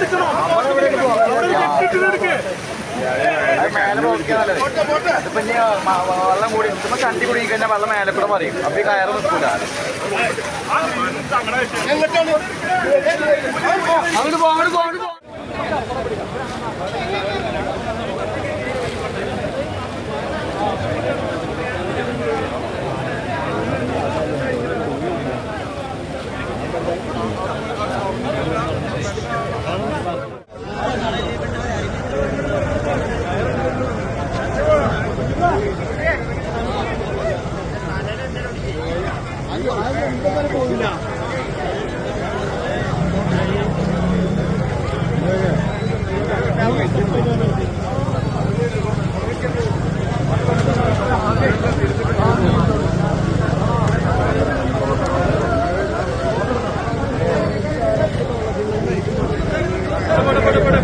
എടുക്കണോ വെള്ളം കൂടി ഇപ്പൊ ചണ്ടി കുടി കഴിഞ്ഞാൽ വെള്ളം മേലെ കൂടെ മറിയും അപ്പൊ ഈ കയറ് നിൽക്കൂല അങ്ങോട്ട് പോ പട പട പട